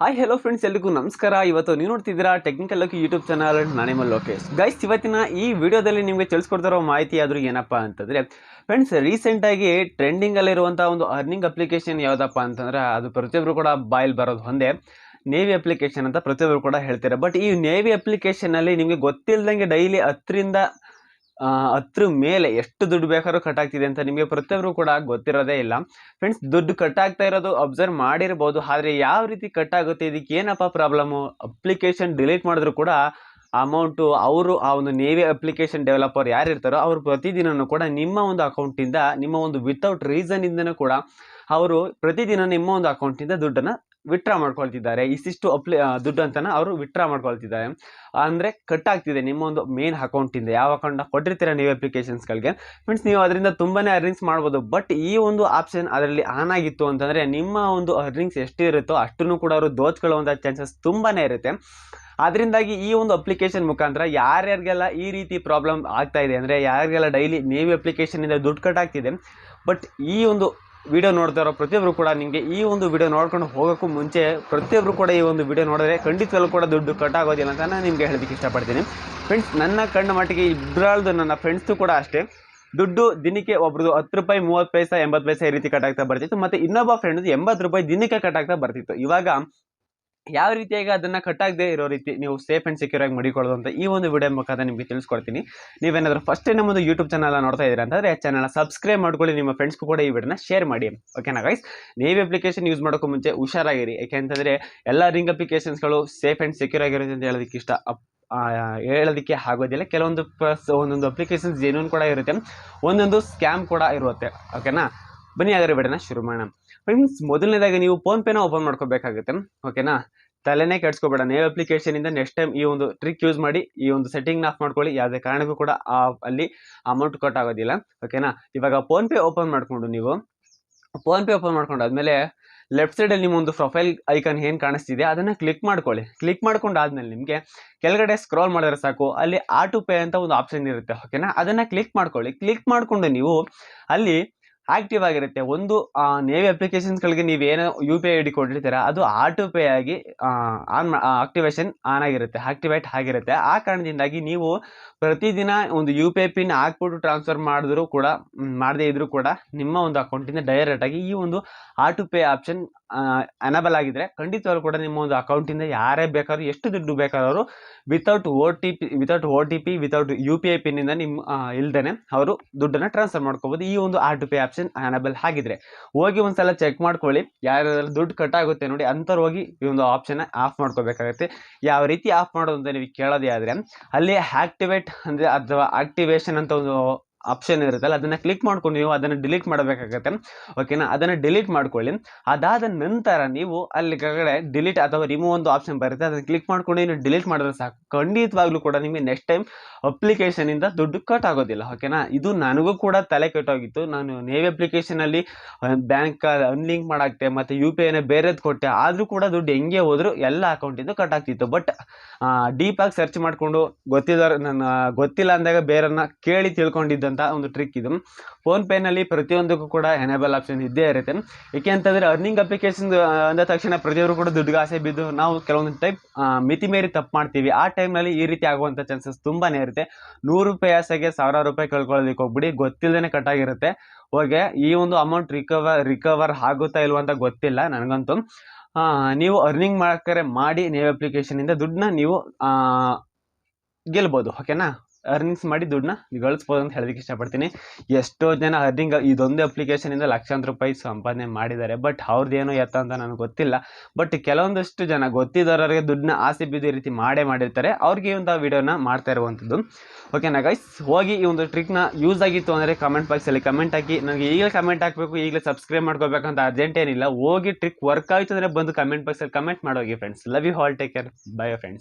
Hi hello friends ಎಲ್ರಿಗೂ ನಮಸ್ಕಾರ. ಇವತ್ತು ನೀವು ನೋಡ್ತಿದ್ದೀರಾ ಟೆಕ್ನಿಕಲ್ ಲೋಕಿ ಯೂಟ್ಯೂಬ್ ಚಾನಲ್ ನಾನಿಮ ಲೋಕೇಶ್. ಗೈಸ್ ಇವತ್ತಿನ ಈ ವಿಡಿಯೋದಲ್ಲಿ ನಿಮಗೆ ತಿಳಿಸ್ಕೊಡ್ತಿರೋ ಮಾಹಿತಿ ಆದರೂ ಏನಪ್ಪ ಅಂತಂದರೆ ಫ್ರೆಂಡ್ಸ್ ರೀಸೆಂಟಾಗಿ ಟ್ರೆಂಡಿಂಗಲ್ಲಿರುವಂಥ ಒಂದು ಅರ್ನಿಂಗ್ ಅಪ್ಲಿಕೇಶನ್ ಯಾವುದಪ್ಪ ಅಂತಂದರೆ, ಅದು ಪ್ರತಿಯೊಬ್ಬರು ಕೂಡ ಬಾಯಲ್ಲಿ ಬರೋದು ಒಂದೇ. ನೇವಿ ಅಪ್ಲಿಕೇಶನ್ ಅಂತ ಪ್ರತಿಯೊಬ್ಬರು ಕೂಡ ಹೇಳ್ತಾರೆ. ಬಟ್ ಈ ನೇವಿ ಅಪ್ಲಿಕೇಶನಲ್ಲಿ ನಿಮಗೆ ಗೊತ್ತಿಲ್ಲದಂಗೆ ಡೈಲಿ ಹತ್ತರಿಂದ ಹತ್ರ ಮೇಲೆ ಎಷ್ಟು ದುಡ್ಡು ಬೇಕಾದ್ರೂ ಕಟ್ ಆಗ್ತಿದೆ ಅಂತ ನಿಮಗೆ ಪ್ರತಿಯೊಬ್ಬರು ಕೂಡ ಗೊತ್ತಿರೋದೇ ಇಲ್ಲ. ಫ್ರೆಂಡ್ಸ್ ದುಡ್ಡು ಕಟ್ ಆಗ್ತಾ ಇರೋದು ಅಬ್ಸರ್ವ್ ಮಾಡಿರ್ಬೋದು, ಆದರೆ ಯಾವ ರೀತಿ ಕಟ್ ಆಗುತ್ತೆ, ಇದಕ್ಕೆ ಏನಪ್ಪ ಪ್ರಾಬ್ಲಮ್ಮು ಅಪ್ಲಿಕೇಶನ್ ಡಿಲೀಟ್ ಮಾಡಿದ್ರು ಕೂಡ ಅಮೌಂಟು ಅವರು ಆ ಒಂದು ನೇವಿ ಅಪ್ಲಿಕೇಶನ್ ಡೆವಲಪರ್ ಯಾರು ಇರ್ತಾರೋ, ಅವರು ಪ್ರತಿದಿನವೂ ಕೂಡ ನಿಮ್ಮ ಒಂದು ಅಕೌಂಟಿಂದ ನಿಮ್ಮ ಒಂದು ವಿತೌಟ್ ರೀಸನಿಂದನೂ ಕೂಡ ಅವರು ಪ್ರತಿದಿನ ನಿಮ್ಮ ಒಂದು ಅಕೌಂಟಿಂದ ದುಡ್ಡನ್ನು ವಿತ್ಡ್ರಾ ಮಾಡ್ಕೊಳ್ತಿದ್ದಾರೆ. ಇಷ್ಟಿಷ್ಟು ಅಪ್ಲೈ ದುಡ್ಡು ಅಂತನ ಅವರು ವಿತ್ಡ್ರಾ ಮಾಡ್ಕೊಳ್ತಿದ್ದಾರೆ. ಅಂದರೆ ಕಟ್ ಆಗ್ತಿದೆ ನಿಮ್ಮ ಒಂದು ಮೇನ್ ಅಕೌಂಟಿಂದ ಯಾವ ಅಕೌಂಟ್ನ ಕೊಟ್ಟಿರ್ತೀರ ನೀವು ಅಪ್ಲಿಕೇಶನ್ಸ್ಗಳಿಗೆ ಫ್ರೆಂಡ್ಸ್ ನೀವು ಅದರಿಂದ ತುಂಬಾ ಅರ್ನಿಂಗ್ಸ್ ಮಾಡ್ಬೋದು. ಬಟ್ ಈ ಒಂದು ಆಪ್ಷನ್ ಅದರಲ್ಲಿ ಆನ್ ಆಗಿತ್ತು ಅಂತಂದರೆ ನಿಮ್ಮ ಒಂದು ಅರ್ನಿಂಗ್ಸ್ ಎಷ್ಟು ಇರುತ್ತೋ ಅಷ್ಟನ್ನು ಕೂಡ ಅವರು ದೋಚ್ಕೊಳ್ಳುವಂಥ ಚಾನ್ಸಸ್ ತುಂಬಾ ಇರುತ್ತೆ. ಅದರಿಂದಾಗಿ ಈ ಒಂದು ಅಪ್ಲಿಕೇಶನ್ ಮುಖಾಂತರ ಯಾರ್ಯಾರಿಗೆಲ್ಲ ಈ ರೀತಿ ಪ್ರಾಬ್ಲಮ್ ಆಗ್ತಾ ಇದೆ ಅಂದರೆ ಯಾರಿಗೆಲ್ಲ ಡೈಲಿ ನೇವಿ ಅಪ್ಲಿಕೇಶನಿಂದ ದುಡ್ಡು ಕಟ್ ಆಗ್ತಿದೆ. ಬಟ್ ಈ ಒಂದು ವಿಡಿಯೋ ನೋಡ್ತಾ ಇರೋ ಪ್ರತಿಯೊಬ್ಬರು ಕೂಡ ನಿಮಗೆ ಈ ಒಂದು ವಿಡಿಯೋ ನೋಡ್ಕೊಂಡು ಹೋಗೋಕ್ಕೂ ಮುಂಚೆ ಪ್ರತಿಯೊಬ್ಬರು ಕೂಡ ಈ ಒಂದು ವಿಡಿಯೋ ನೋಡಿದ್ರೆ ಖಂಡಿತವಾಗ್ಲೂ ಕೂಡ ದುಡ್ಡು ಕಟ್ ಆಗೋದಿಲ್ಲ ಅಂತ ನಾನು ನಿಮಗೆ ಹೇಳೋದಕ್ಕೆ ಇಷ್ಟಪಡ್ತೀನಿ. ಫ್ರೆಂಡ್ಸ್ ನನ್ನ ಕಣ್ಣ ಮಟ್ಟಿಗೆ ಇಬ್ಬರಲ್ದು ನನ್ನ ಫ್ರೆಂಡ್ಸು ಕೂಡ ಅಷ್ಟೇ. ದುಡ್ಡು ದಿನಕ್ಕೆ ಒಬ್ರದ್ದು ಹತ್ತು ರೂಪಾಯಿ, ಮೂವತ್ತು ಪೈಸೆ, ಎಂಬತ್ತು ಪೈಸೆ ಈ ರೀತಿ ಕಟ್ ಆಗ್ತಾ ಬರ್ತಿತ್ತು. ಮತ್ತು ಇನ್ನೊಬ್ಬ ಫ್ರೆಂಡ್ ಎಂಬತ್ತು ರೂಪಾಯಿ ದಿನಕ್ಕೆ ಕಟ್ ಆಗ್ತಾ ಬರ್ತಿತ್ತು. ಇವಾಗ ಯಾವ ರೀತಿಯಾಗಿ ಅದನ್ನ ಕಟ್ಟಾಗದೇ ಇರೋ ರೀತಿ ನೀವು ಸೇಫ್ ಆ್ಯಂಡ್ ಸೆಕ್ಯೂರ್ ಆಗಿ ಮಡಿಕೊಳ್ಳೋದು ಅಂತ ಈ ಒಂದು ವಿಡಿಯೋ ಮುಖಾಂತರ ನಿಮಗೆ ತಿಳಿಸ್ಕೊಡ್ತೀನಿ. ನೀವೇನಾದ್ರೂ ಫಸ್ಟ್ ನಮ್ಮದು ಯೂಟ್ಯೂಬ್ ಚಾನಲ್ ನೋಡ್ತಾ ಇದ್ದೀರಾ ಅಂತಂದ್ರೆ ಚಾನಲ್ ಸಬ್ಸ್ಕ್ರೈಬ್ ಮಾಡ್ಕೊಳ್ಳಿ, ನಿಮ್ಮ ಫ್ರೆಂಡ್ಸ್ಗೂ ಕೂಡ ಈ ವಿಡಿಯೋನ ಶೇರ್ ಮಾಡಿ. ಓಕೆನಾ ಗೈಸ್ ನೇವಿ ಅಪ್ಲಿಕೇಶನ್ ಯೂಸ್ ಮಾಡೋಕ್ಕೂ ಮುಂಚೆ ಹುಷಾರಾಗಿರಿ. ಯಾಕೆಂತಂದ್ರೆ ಎಲ್ಲ ರಿಂಗ್ ಅಪ್ಲಿಕೇಶನ್ಸ್ಗಳು ಸೇಫ್ ಆ್ಯಂಡ್ ಸೆಕ್ಯೂರ್ ಆಗಿರುತ್ತೆ ಅಂತ ಹೇಳೋದಕ್ಕೆ ಇಷ್ಟ. ಹೇಳೋದಕ್ಕೆ ಆಗೋದಿಲ್ಲ. ಕೆಲವೊಂದು ಒಂದೊಂದು ಅಪ್ಲಿಕೇಶನ್ಸ್ ಜೆನ್ಯೂನ್ ಕೂಡ ಇರುತ್ತೆ. ಒಂದೊಂದು ಸ್ಕ್ಯಾಮ್ ಕೂಡ ಇರುತ್ತೆ. ಓಕೆನಾ ಬನ್ನಿ ಹಾಗಾದ್ರೆ ವಿಡಿಯೋನ ಶುರು ಮಾಡೋಣ. ಫ್ರೆಂಡ್ಸ್ ಮೊದಲನೇದಾಗಿ ನೀವು ಫೋನ್ಪೇನ ಓಪನ್ ಮಾಡ್ಕೋಬೇಕಾಗುತ್ತೆ. ಓಕೆನಾ ತಲೆನೇ ಕೆಡ್ಸ್ಕೊಬೇಡ. ನೇವ್ ಅಪ್ಲಿಕೇಶನ್ ಇಂದ ನೆಕ್ಸ್ಟ್ ಟೈಮ್ ಈ ಒಂದು ಟ್ರಿಕ್ ಯೂಸ್ ಮಾಡಿ, ಈ ಒಂದು ಸೆಟ್ಟಿಂಗ್ ಆಫ್ ಮಾಡ್ಕೊಳ್ಳಿ. ಯಾವುದೇ ಕಾರಣಕ್ಕೂ ಕೂಡ ಆ, ಅಲ್ಲಿ ಅಮೌಂಟ್ ಕಟ್ ಆಗೋದಿಲ್ಲ. ಓಕೆನಾ ಇವಾಗ ಫೋನ್ಪೇ ಓಪನ್ ಮಾಡಿಕೊಂಡು ನೀವು ಫೋನ್ಪೇ ಓಪನ್ ಮಾಡ್ಕೊಂಡು ಆದ್ಮೇಲೆ ಲೆಫ್ಟ್ ಸೈಡಲ್ಲಿ ನಿಮ್ಮ ಒಂದು ಪ್ರೊಫೈಲ್ ಐಕಾನ್ ಏನು ಕಾಣಿಸ್ತಿದೆ, ಅದನ್ನು ಕ್ಲಿಕ್ ಮಾಡ್ಕೊಳ್ಳಿ. ಕ್ಲಿಕ್ ಮಾಡ್ಕೊಂಡು ಆದ್ಮೇಲೆ ನಿಮಗೆ ಕೆಳಗಡೆ ಸ್ಕ್ರಾಲ್ ಮಾಡಿದ್ರೆ ಸಾಕು. ಅಲ್ಲಿ ಆಟೋ ಪೇ ಅಂತ ಒಂದು ಆಪ್ಷನ್ ಇರುತ್ತೆ. ಓಕೆನಾ ಅದನ್ನು ಕ್ಲಿಕ್ ಮಾಡ್ಕೊಳ್ಳಿ. ಕ್ಲಿಕ್ ಮಾಡಿಕೊಂಡು ನೀವು ಅಲ್ಲಿ ಆಕ್ಟಿವ್ ಆಗಿರುತ್ತೆ. ಒಂದು ನೇವಿ ಅಪ್ಲಿಕೇಶನ್ಸ್ಗಳಿಗೆ ನೀವು ಏನೋ ಯು ಪಿ ಐ ಡಿ ಕೊಟ್ಟಿರ್ತೀರ ಅದು ಆಟೋ ಪೇ ಆಗಿ ಆನ್ ಆಕ್ಟಿವೇಶನ್ ಆನ್ ಆಗಿರುತ್ತೆ ಆಕ್ಟಿವೇಟ್ ಆಗಿರುತ್ತೆ. ಆ ಕಾರಣದಿಂದಾಗಿ ನೀವು ಪ್ರತಿದಿನ ಒಂದು ಯು ಪಿ ಐ ಪಿನ್ ಹಾಕ್ಬಿಟ್ಟು ಟ್ರಾನ್ಸ್ಫರ್ ಮಾಡಿದ್ರು ಕೂಡ ಮಾಡದೇ ಇದ್ರೂ ಕೂಡ ನಿಮ್ಮ ಒಂದು ಅಕೌಂಟಿಂದ ಡೈರೆಕ್ಟ್ ಆಗಿ ಈ ಒಂದು ಆಟೋ ಪೇ ಆಪ್ಷನ್ ಅನಬಲ್ ಆಗಿದ್ರೆ ಖಂಡಿತವಾಗ್ಲೂ ಕೂಡ ನಿಮ್ಮ ಒಂದು ಅಕೌಂಟಿಂದ ಯಾರೇ ಬೇಕಾದ್ರೂ, ಎಷ್ಟು ದುಡ್ಡು ಬೇಕಾದರೂ without O T P without O T P without U P I ಪಿನ್ನಿಂದ ನಿಮ್ಮ ಇಲ್ದೇನೆ ಅವರು ದುಡ್ಡನ್ನು ಟ್ರಾನ್ಸ್ಫರ್ ಮಾಡ್ಕೋಬೋದು. ಈ ಒಂದು ಆಟೋ ಪೇ ಆಪ್ಷನ್ ಅನಬಲ್ ಆಗಿದ್ರೆ ಹೋಗಿ ಒಂದ್ಸಲ ಚೆಕ್ ಮಾಡ್ಕೊಳ್ಳಿ ಯಾರ್ಯಾರು ದುಡ್ಡು ಕಟ್ ಆಗುತ್ತೆ ನೋಡಿ ಅಂಥವ್ರು ಹೋಗಿ ಈ ಒಂದು ಆಪ್ಷನ್ ಆಫ್ ಮಾಡ್ಕೋಬೇಕಾಗುತ್ತೆ. ಯಾವ ರೀತಿ ಆಫ್ ಮಾಡೋದು ಅಂತ ನೀವು ಕೇಳೋದೇ ಆದರೆ, ಅಲ್ಲಿ ಆಕ್ಟಿವೇಟ್ ಅಂದರೆ, ಅಥವಾ ಆಕ್ಟಿವೇಶನ್ ಅಂತ ಒಂದು ಆಪ್ಷನ್ ಇರುತ್ತಲ್ಲ, ಅದನ್ನು ಕ್ಲಿಕ್ ಮಾಡ್ಕೊಂಡು ನೀವು ಅದನ್ನು ಡಿಲೀಟ್ ಮಾಡಬೇಕಾಗತ್ತೆ. ಓಕೆನಾ ಅದನ್ನು ಡಿಲೀಟ್ ಮಾಡ್ಕೊಳ್ಳಿ. ಅದಾದ ನಂತರ ನೀವು ಅಲ್ಲಿ ಕೆಳಗಡೆ ಡಿಲೀಟ್ ಅಥವಾ ರಿಮೂವ್ ಒಂದು ಆಪ್ಷನ್ ಬರುತ್ತೆ. ಅದನ್ನು ಕ್ಲಿಕ್ ಮಾಡ್ಕೊಂಡು ನೀವು ಡಿಲೀಟ್ ಮಾಡಿದ್ರೆ ಸಾಕು. ಖಂಡಿತವಾಗ್ಲೂ ಕೂಡ ನಿಮಗೆ ನೆಕ್ಸ್ಟ್ ಟೈಮ್ ಅಪ್ಲಿಕೇಶನಿಂದ ದುಡ್ಡು ಕಟ್ ಆಗೋದಿಲ್ಲ. ಓಕೆನಾ ಇದು ನನಗೂ ಕೂಡ ತಲೆ ಕೆಟ್ಟೋಗಿತ್ತು ನಾನು ನೇವಿ ಅಪ್ಲಿಕೇಶನಲ್ಲಿ ಬ್ಯಾಂಕ್ ಅನ್ಲಿಂಕ್ ಮಾಡಾಕ್ತೆ, ಮತ್ತು ಯು ಪಿ ಐನ ಬೇರೆದು ಕೊಟ್ಟೆ. ಆದರೂ ಕೂಡ ದುಡ್ಡು ಹೆಂಗೆ ಹೋದರೂ ಎಲ್ಲ ಅಕೌಂಟಿಂದ ಕಟ್ ಆಗ್ತಿತ್ತು. ಬಟ್ ಡೀಪಾಗಿ ಸರ್ಚ್ ಮಾಡಿಕೊಂಡು ಗೊತ್ತಿದ್ದಾರೆ ನನ್ನ, ಗೊತ್ತಿಲ್ಲ ಅಂದಾಗ ಬೇರನ್ನ ಕೇಳಿ ತಿಳ್ಕೊಂಡಿದ್ದಂಥ ಒಂದು ಟ್ರಿಕ್ ಇದು. ಫೋನ್ಪೇನಲ್ಲಿ ಪ್ರತಿಯೊಂದಕ್ಕೂ ಕೂಡ ಎನೇಬಲ್ ಆಪ್ಷನ್ ಇದ್ದೇ ಇರುತ್ತೆ. ಏಕೆ ಅಂತಂದರೆ ಅರ್ನಿಂಗ್ ಅಪ್ಲಿಕೇಶನ್ ಅಂದ ತಕ್ಷಣ ಪ್ರತಿಯೊಬ್ಬರು ಕೂಡ ದುಡ್ಡು ಆಸೆ ಬಿದ್ದು ನಾವು ಕೆಲವೊಂದು ಟೈಪ್ ಮಿತಿ ಮೀರಿ ತಪ್ಪು ಮಾಡ್ತೀವಿ. ಆ ಟೈಮ್ನಲ್ಲಿ ಈ ರೀತಿ ಆಗುವಂಥ ಚಾನ್ಸಸ್ ತುಂಬಾ ಇರುತ್ತೆ. ನೂರು ರೂಪಾಯಿ ಆಸೆಗೆ ಸಾವಿರಾರು ರೂಪಾಯಿ ಕಳ್ಕೊಳ್ಳೋದಕ್ಕೆ ಹೋಗ್ಬಿಡಿ ಗೊತ್ತಿಲ್ಲದೇನೆ ಕಟ್ ಆಗಿರುತ್ತೆ. ಓಕೆ ಈ ಒಂದು ಅಮೌಂಟ್ ರಿಕವರ್ ರಿಕವರ್ ಆಗುತ್ತಾ ಇಲ್ವಂತ ಗೊತ್ತಿಲ್ಲ ನನಗಂತೂ. ನೀವು ಅರ್ನಿಂಗ್ ಮಾಡ್ಕರೆ ಮಾಡಿ, ನೇವ್ ಅಪ್ಲಿಕೇಶನಿಂದ ದುಡ್ಡನ್ನ ನೀವು ಗೆಲ್ಬೋದು ಓಕೆನಾ ಅರ್ನಿಂಗ್ಸ್ ಮಾಡಿ ದುಡ್ಡನ್ನ ಗಳಿಸ್ಬೋದು ಅಂತ ಹೇಳೋದಕ್ಕೆ ಇಷ್ಟಪಡ್ತೀನಿ. ಎಷ್ಟೋ ಜನ ಅರ್ನಿಂಗ್ ಇದೊಂದು ಅಪ್ಲಿಕೇಶನಿಂದ ಲಕ್ಷಾಂತರ ರೂಪಾಯಿ ಸಂಪಾದನೆ ಮಾಡಿದ್ದಾರೆ. ಬಟ್ ಅವ್ರದ್ದೇನು ಎತ್ತ ಅಂತ ನನಗೆ ಗೊತ್ತಿಲ್ಲ. ಬಟ್ ಕೆಲವೊಂದಷ್ಟು ಜನ ಗೊತ್ತಿದ್ದವರಿಗೆ ದುಡ್ಡನ್ನ ಆಸೆ ಬಿದ್ದು ರೀತಿ ಮಾಡೇ ಮಾಡಿರ್ತಾರೆ. ಅವ್ರಿಗೆ ಒಂದು ವಿಡಿಯೋನ ಮಾಡ್ತಾ ಇರುವಂಥದ್ದು ಓಕೆನಾ ಗೈಸ್ ಹೋಗಿ ಈ ಒಂದು ಟ್ರಿಕ್ನ ಯೂಸ್ ಆಗಿತ್ತು ಅಂದರೆ ಕಮೆಂಟ್ ಬಾಕ್ಸಲ್ಲಿ ಕಮೆಂಟ್ ಹಾಕಿ. ನನಗೆ ಈಗಲೇ ಕಮೆಂಟ್ ಹಾಕಬೇಕು, ಈಗಲೇ ಸಬ್ಸ್ಕ್ರೈಬ್ ಮಾಡ್ಕೋಬೇಕಂತ ಅರ್ಜೆಂಟ್ ಏನಿಲ್ಲ. ಹೋಗಿ ಟ್ರಿಕ್ ವರ್ಕ್ ಆಯಿತು ಅಂದರೆ ಬಂದು ಕಮೆಂಟ್ ಬಾಕ್ಸಲ್ಲಿ comment ಮಾಡೋಗಿ friends love you all take care bye friends